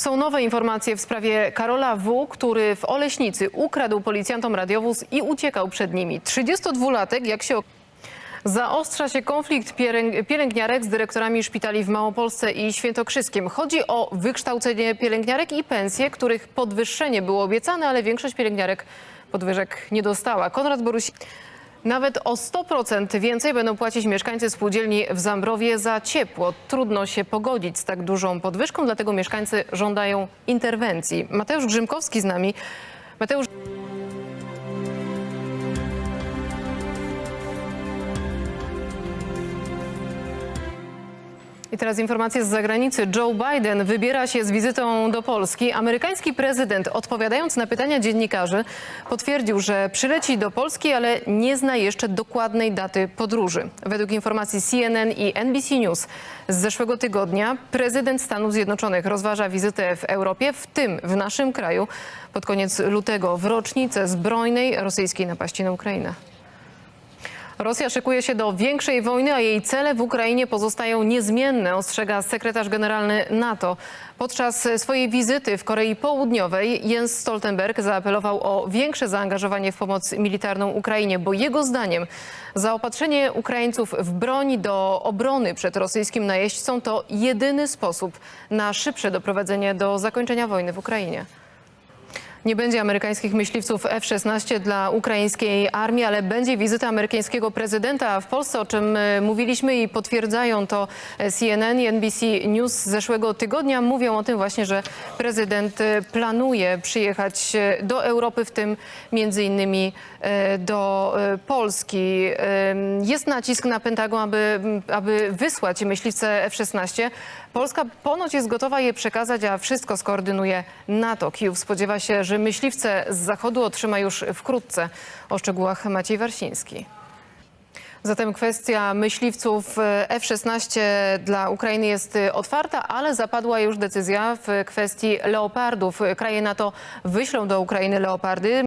Są nowe informacje w sprawie Karola W., który w Oleśnicy ukradł policjantom radiowóz i uciekał przed nimi. 32-latek, jak się ok- Zaostrza się konflikt pielęg- pielęgniarek z dyrektorami szpitali w Małopolsce i Świętokrzyskiem. Chodzi o wykształcenie pielęgniarek i pensje, których podwyższenie było obiecane, ale większość pielęgniarek podwyżek nie dostała. Konrad Boruś... Nawet o 100% więcej będą płacić mieszkańcy spółdzielni w Zambrowie za ciepło. Trudno się pogodzić z tak dużą podwyżką, dlatego mieszkańcy żądają interwencji. Mateusz Grzymkowski z nami. Mateusz, I teraz informacje z zagranicy. Joe Biden wybiera się z wizytą do Polski. Amerykański prezydent, odpowiadając na pytania dziennikarzy, potwierdził, że przyleci do Polski, ale nie zna jeszcze dokładnej daty podróży. Według informacji CNN i NBC News z zeszłego tygodnia prezydent Stanów Zjednoczonych rozważa wizytę w Europie, w tym w naszym kraju, pod koniec lutego w rocznicę zbrojnej rosyjskiej napaści na Ukrainę. Rosja szykuje się do większej wojny, a jej cele w Ukrainie pozostają niezmienne, ostrzega sekretarz generalny NATO. Podczas swojej wizyty w Korei Południowej Jens Stoltenberg zaapelował o większe zaangażowanie w pomoc militarną Ukrainie, bo jego zdaniem zaopatrzenie Ukraińców w broń do obrony przed rosyjskim najeźdźcą to jedyny sposób na szybsze doprowadzenie do zakończenia wojny w Ukrainie. Nie będzie amerykańskich myśliwców F-16 dla ukraińskiej armii, ale będzie wizyta amerykańskiego prezydenta w Polsce, o czym e, mówiliśmy i potwierdzają to e, CNN i NBC News z zeszłego tygodnia. Mówią o tym właśnie, że prezydent e, planuje przyjechać do Europy, w tym między innymi do Polski. Jest nacisk na Pentagon, aby, aby wysłać myśliwce F-16. Polska ponoć jest gotowa je przekazać, a wszystko skoordynuje NATO. Kijów spodziewa się, że myśliwce z zachodu otrzyma już wkrótce. O szczegółach Maciej Warsiński. Zatem kwestia myśliwców e, F-16 dla Ukrainy jest e, otwarta, ale zapadła już decyzja w kwestii leopardów. Kraje NATO wyślą do Ukrainy leopardy.